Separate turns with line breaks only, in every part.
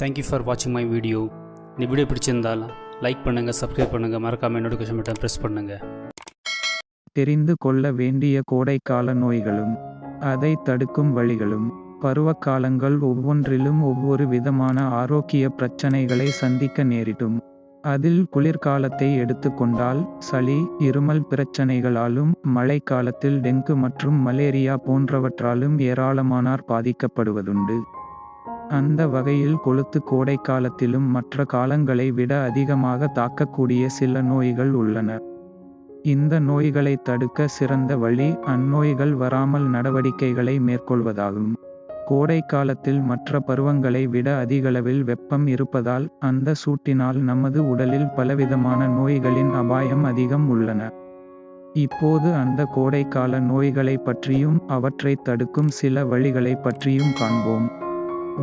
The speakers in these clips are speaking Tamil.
தேங்க்யூ ஃபார் வாட்சிங் மை வீடியோ இந்த வீடியோ பிடிச்சிருந்தால் லைக் பண்ணுங்கள் சப்ஸ்கிரைப் பண்ணுங்கள் மறக்காமல் நோட்டிஃபிகேஷன் பட்டன் ப்ரெஸ் பண்ணுங்கள்
தெரிந்து கொள்ள வேண்டிய கோடைக்கால நோய்களும் அதை தடுக்கும் வழிகளும் பருவகாலங்கள் ஒவ்வொன்றிலும் ஒவ்வொரு விதமான ஆரோக்கிய பிரச்சனைகளை சந்திக்க நேரிடும். அதில் குளிர்காலத்தை எடுத்துக்கொண்டால் சளி இருமல் பிரச்சனைகளாலும் மழைக்காலத்தில் டெங்கு மற்றும் மலேரியா போன்றவற்றாலும் ஏராளமானார் பாதிக்கப்படுவதுண்டு. அந்த வகையில் கொளுத்து கோடை காலத்திலும் மற்ற காலங்களை விட அதிகமாக தாக்கக்கூடிய சில நோய்கள் உள்ளன. இந்த நோய்களை தடுக்க சிறந்த வழி அந்நோய்கள் வராமல் நடவடிக்கைகளை மேற்கொள்வதாகும். கோடை காலத்தில் மற்ற பருவங்களை விட அதிகளவில் வெப்பம் இருப்பதால் அந்த சூட்டினால் நமது உடலில் பலவிதமான நோய்களின் அபாயம் அதிகம் உள்ளன. இப்போது அந்த கோடைக்கால நோய்களை பற்றியும் அவற்றை தடுக்கும் சில வழிகளை பற்றியும் காண்போம்.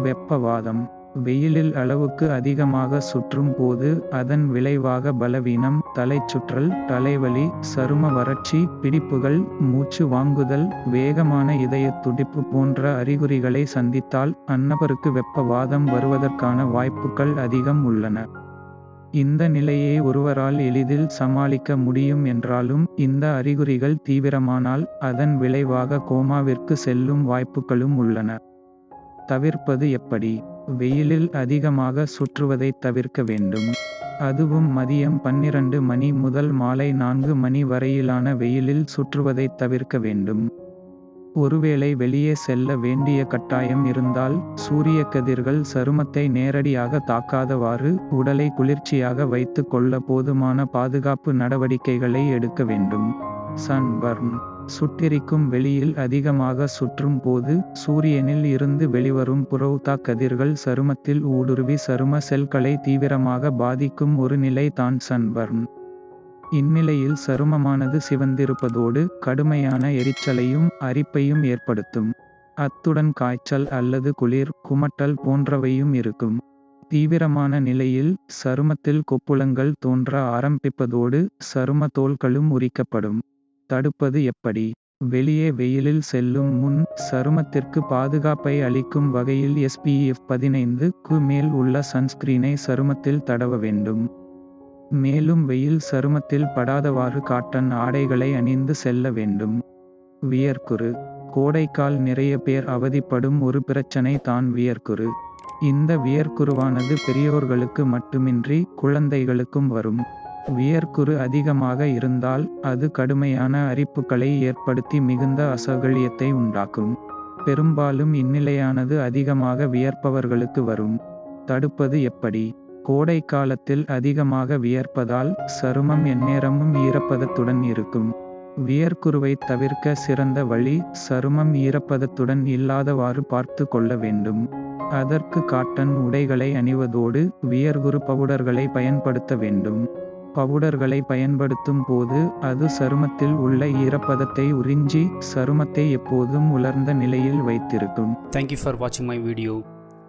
வெப்பவாதம். வெயிலில் அளவுக்கு அதிகமாக சுற்றும் போது அதன் விளைவாக பலவீனம் தலைச்சுற்றல் தலைவலி சரும வறட்சி பிடிப்புகள் மூச்சு வாங்குதல் வேகமான இதய துடிப்பு போன்ற அறிகுறிகளை சந்தித்தால் அன்னவருக்கு வெப்பவாதம் வருவதற்கான வாய்ப்புகள் அதிகம் உள்ளன. இந்த நிலையை ஒருவரால் எளிதில் சமாளிக்க முடியும் என்றாலும் இந்த அறிகுறிகள் தீவிரமானால் அதன் விளைவாக கோமாவிற்கு செல்லும் வாய்ப்புகளும் உள்ளன. தவிர்ப்பது எப்படி? வெயிலில் அதிகமாக சுற்றுவதை தவிர்க்க வேண்டும். அதுவும் மதியம் பன்னிரண்டு மணி முதல் மாலை நான்கு மணி வரையிலான வெயிலில் சுற்றுவதை தவிர்க்க வேண்டும். ஒருவேளை வெளியே செல்ல வேண்டிய கட்டாயம் இருந்தால் சூரிய கதிர்கள் சருமத்தை நேரடியாக தாக்காதவாறு உடலை குளிர்ச்சியாக வைத்து கொள்ள போதுமான பாதுகாப்பு நடவடிக்கைகளை எடுக்க வேண்டும். சன்பர்ன் சுட்டெரிக்கும் வெளியில் அதிகமாக சுற்றும் போது சூரியனில் இருந்து வெளிவரும் புறவுத்தா கதிர்கள் சருமத்தில் ஊடுருவி சரும செல்களை தீவிரமாக பாதிக்கும் ஒரு நிலை தான் சன்பர்ன் இந்நிலையில் சருமமானது சிவந்திருப்பதோடு கடுமையான எரிச்சலையும் அரிப்பையும் ஏற்படுத்தும். அத்துடன் காய்ச்சல் அல்லது குளிர் குமட்டல் போன்றவையும் இருக்கும். தீவிரமான நிலையில் சருமத்தில் கொப்புளங்கள் தோன்ற ஆரம்பிப்பதோடு சரும தோல்களும் உரிக்கப்படும். தடுப்பது எப்படி? வெளியே வெயிலில் செல்லும் முன் சருமத்திற்கு பாதுகாப்பை அளிக்கும் வகையில் எஸ்பிஎஃப் பதினைந்து க்கு மேல் உள்ள சன்ஸ்கிரீனை சருமத்தில் தடவ வேண்டும். மேலும் வெயில் சருமத்தில் படாதவாறு காட்டன் ஆடைகளை அணிந்து செல்ல வேண்டும். வியர்க்குரு. கோடைக்கால் நிறைய பேர் அவதிப்படும் ஒரு பிரச்சனை தான் வியர்க்குரு. இந்த வியர்க்குருவானது பெரியோர்களுக்கு மட்டுமின்றி குழந்தைகளுக்கும் வரும். வியர்க்குரு அதிகமாக இருந்தால் அது கடுமையான அரிப்புகளை ஏற்படுத்தி மிகுந்த அசௌகரியத்தை உண்டாக்கும். பெரும்பாலும் இந்நிலையானது அதிகமாக வியர்ப்பவர்களுக்கு வரும். தடுப்பது எப்படி? கோடை காலத்தில் அதிகமாக வியர்ப்பதால் சருமம் எந்நேரமும் ஈரப்பதத்துடன் இருக்கும். வியர்க்குருவை தவிர்க்க சிறந்த வழி சருமம் ஈரப்பதத்துடன் இல்லாதவாறு பார்த்து கொள்ள வேண்டும். அதற்கு காட்டன் உடைகளை அணிவதோடு வியர்குரு பவுடர்களை பயன்படுத்த வேண்டும். பவுடர்களை பயன்படுத்தும் போது அது சருமத்தில் உள்ள ஈரப்பதத்தை உறிஞ்சி சருமத்தை எப்போதும் உலர்ந்த நிலையில் வைத்திருக்கும்.
தேங்க்யூ ஃபார் வாட்சிங் மை வீடியோ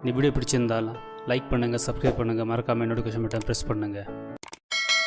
இந்த வீடியோ பிடிச்சிருந்தால் லைக் பண்ணுங்கள் சப்ஸ்கிரைப் பண்ணுங்கள் மறக்காமல் நோட்டிஃபிகேஷன் பட்டன் ப்ரெஸ் பண்ணுங்கள்